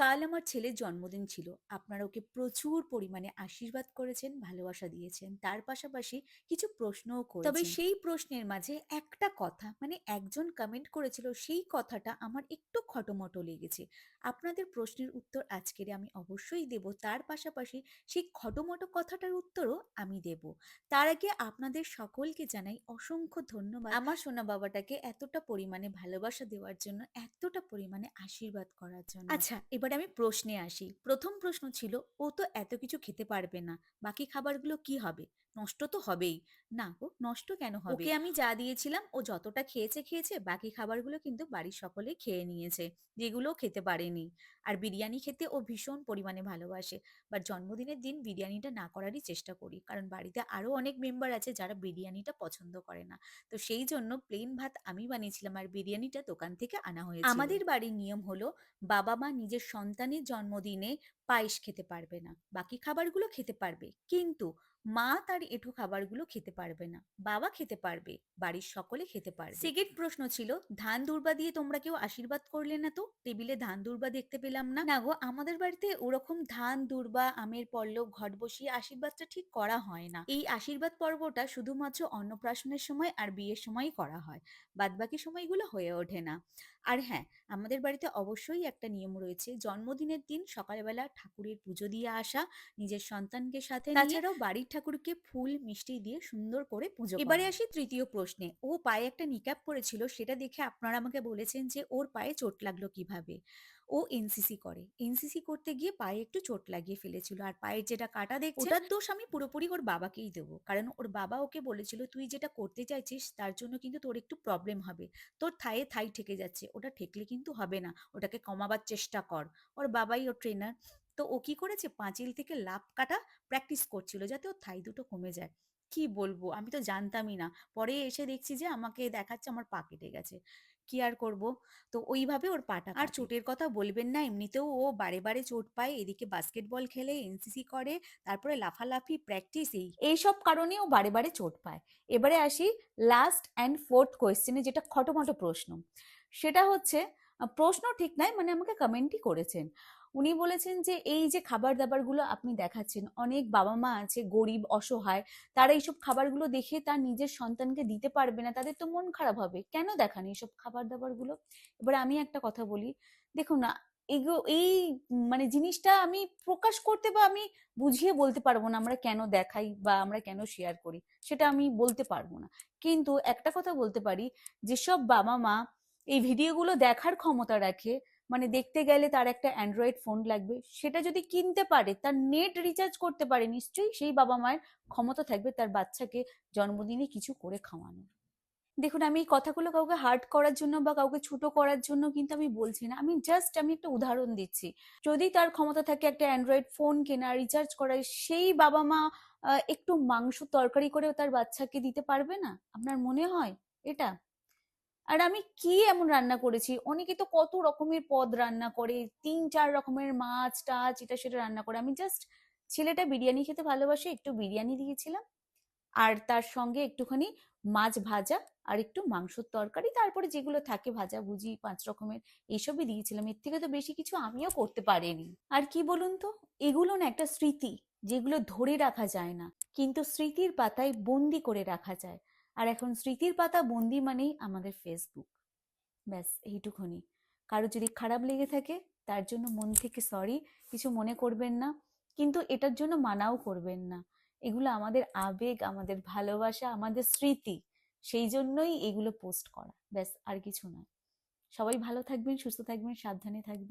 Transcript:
কাল আমার ছেলের জন্মদিন ছিল। আপনারা ওকে প্রচুর পরিমাণে আশীর্বাদ করেছেন, ভালোবাসা দিয়েছেন। তার পাশাপাশি কিছু প্রশ্নও করেছেন। তবে সেই প্রশ্নের মাঝে একটা কথা মানে একজন কমেন্ট করেছিল সেই কথাটা আমার একটু খটোমটো লেগেছে। আপনাদের প্রশ্নের উত্তর আজকের আমি অবশ্যই দেব। তার পাশাপাশি সেই খটোমটো কথাটার উত্তরও আমি দেব। তার আগে আপনাদের সকলকে জানাই অসংখ্য ধন্যবাদ। আমার সোনা বাবাটাকে এতটা পরিমাণে ভালোবাসা দেওয়ার জন্য, এতটা পরিমাণে আশীর্বাদ করার জন্য। আচ্ছা, এবার আমি প্রশ্নে আসি। প্রথম প্রশ্ন ছিল, ও তো এত কিছু খেতে পারবে না। বাকি খাবারগুলো কি হবে? নষ্ট তো হবেই। না গো, নষ্ট কেন হবে? ওকে আমি যা দিয়েছিলাম ও যতটা খেয়েছে, খেয়েছে। বাকি খাবারগুলো কিন্তু বাড়ির সকলে খেয়ে নিয়েছে। যেগুলো খেতে পারেনি। আর বিরিয়ানি খেতে ও ভীষণ পরিমাণে ভালোবাসে। বাট জন্মদিনের দিন বিরিয়ানিটা না করারই চেষ্টা করি। কারণ বাড়িতে আরও অনেক মেম্বার আছে যারা বিরিয়ানিটা পছন্দ করে না। তো সেই জন্য প্লেন ভাত আমি বানিয়েছিলাম আর বিরিয়ানিটা দোকান থেকে আনা হয়েছিল। আমাদের বাড়ির নিয়ম হলো বাবা-মা নিজের সন্তানের জন্মদিনে পায়েস খেতে পারবে না। বাকি খাবারগুলো খেতে পারবে। কিন্তু মা তার এঁঠো খাবারগুলো খেতে পারবে না। বাবা খেতে পারবে। বাড়ির সকলে খেতে পারবে। সেকেন্ড প্রশ্ন ছিল, ধান দূর্বা দিয়ে তোমরা কেউ আশীর্বাদ করলে না তো? টেবিলে ধান দূর্বা দেখতে পেলাম না। না গো, আমাদের বাড়িতে ওরকম ধান দূর্বা, আমের পল্লব, ঘট বসিয়ে আশীর্বাদটা ঠিক করা হয় না। এই আশীর্বাদ পর্বটা শুধুমাত্র অন্নপ্রাশনের সময় আর বিয়ের সময়ই করা হয়। বাদবাকি সময়গুলো হয়ে ওঠে না। আর হ্যাঁ, আমাদের বাড়িতে অবশ্যই একটা নিয়ম রয়েছে। জন্মদিনের দিন সকালবেলা ঠাকুরের পুজো দিয়ে আসা, নিজের সন্তানকে সাথে তাছাড়াও বাড়ির ঠাকুরকে ফুল, মিষ্টি দিয়ে সুন্দর করে পুজো এবারে আসি তৃতীয় প্রশ্নে। ও পায়ে একটা নিক্যাপ পরেছিল সেটা দেখে আপনারা আমাকে বলেছেন যে ওর পায়ে চোট লাগল কীভাবে? ও এনসিসি করে। এনসিসি করতে গিয়ে পায়ে একটু চোট লাগিয়ে ফেলেছিল। আর পায়ের যেটা কাটা দেখছেন ওটার দোষ আমি পুরোপুরি ওর বাবাকেই দেবো। কারণ ওর বাবা ওকে বলেছিল, "তুই যেটা করতে চাইছিস তার জন্য কিন্তু তোর একটু প্রবলেম হবে। তোর থায়ে থাই ঠেকে যাচ্ছে। ওটা ঠেকলে কিন্তু হবে না। ওটাকে কমাবার চেষ্টা কর।" ওর বাবাই ওর ট্রেনার। তো ও কি করেছে পাঁচিল থেকে লাফ কাটা প্র্যাকটিস করছিল যাতে ওর থাই দুটো কমে যায়। কি বলব? আমি তো জানতামই না। পরে এসে দেখছি যে আমাকে দেখাচ্ছে আমার পা কেটে গেছে। কি আর করব? তো ওইভাবে ওর পাটা আর চোটের কথা বলবেন না। এমনিতেও ও বারে, বারে চোট পায়। এদিকে বাস্কেটবল খেলে, এনসিসি করে, তারপরে লাফালাফি, প্র্যাকটিস এই এইসব কারণে ও বারে, বারে চোট পায়। এবারে আসি লাস্ট অ্যান্ড ফোর্থ কোয়েশ্চেনে যেটা খটোমটো প্রশ্ন। সেটা হচ্ছে প্রশ্ন ঠিক নাই মানে আমাকে কমেন্টই করেছেন। উনি বলেছেন যে, "এই যে খাবার-দাবারগুলো আপনি দেখাচ্ছেন, অনেক বাবা-মা আছে গরিব, অসহায়। তারা এইসব খাবারগুলো দেখে তার নিজের সন্তানকে দিতে পারবে না। তাদের তো মন খারাপ হবে। কেন দেখান এইসব খাবার-দাবারগুলো?" এবার আমি একটা কথা বলি, দেখুন না এগু এই মানে জিনিসটা আমি প্রকাশ করতে বা আমি বুঝিয়ে বলতে পারব না আমরা কেন দেখাই বা আমরা কেন শেয়ার করি। সেটা আমি বলতে পারব না। কিন্তু একটা কথা বলতে পারি, যেসব বাবা-মা এই ভিডিওগুলো দেখার ক্ষমতা রাখে, মানে দেখতে গেলে তার একটা অ্যান্ড্রয়েড ফোন লাগবে। সেটা যদি কিনতে পারে, তার নেট রিচার্জ করতে পারে, নিশ্চয়ই সেই বাবা-মায়ের ক্ষমতা থাকবে তার বাচ্চাকে জন্মদিনে কিছু করে খাওয়ানোর। দেখুন আমি এই কথাগুলো কাউকে হার্ট করার জন্য বা কাউকে ছোট করার জন্য কিন্তু আমি বলছি না। আমি জাস্ট আমি একটা উদাহরণ দিচ্ছি। যদি তার ক্ষমতা থাকে একটা অ্যান্ড্রয়েড ফোন কেনা, রিচার্জ করার, সেই বাবা-মা একটু মাংস তরকারি করেও তার বাচ্চাকে দিতে পারবে না? আপনার মনে হয় এটা? আর আমি কি এমন রান্না করেছি? অনেকে তো কত রকমের পদ রান্না করে। ৩-৪ রকমের মাছ-টাছ এটা সেটা রান্না করে। আমি জাস্ট ছেলেটা বিরিয়ানি খেতে ভালোবাসে, একটু বিরিয়ানি দিয়েছিলাম। আর তার সঙ্গে একটুখানি মাছ ভাজা আর একটু মাংসর তরকারি। তারপরে যেগুলো থাকে ভাজাভুজি পাঁচ রকমের এইসবই দিয়েছিলাম। এর থেকে তো বেশি কিছু আমিও করতে পারিনি। আর কি বলুন তো? এগুলো না একটা স্মৃতি, যেগুলো ধরে রাখা যায় না। কিন্তু স্মৃতির পাতায় বন্দি করে রাখা যায়। আর এখন স্মৃতির পাতা বন্দি মানেই আমাদের ফেসবুক। ব্যাস এইটুকুনি। কারও যদি খারাপ লেগে থাকে তার জন্য মন থেকে সরি। কিছু মনে করবেন না। কিন্তু এটার জন্য মানাও করবেন না। এগুলো আমাদের আবেগ, আমাদের ভালোবাসা, আমাদের স্মৃতি। সেই জন্যই এগুলো পোস্ট করা। ব্যাস আর কিছু নয়। সবাই ভালো থাকবেন, সুস্থ থাকবেন, সাবধানে থাকবেন।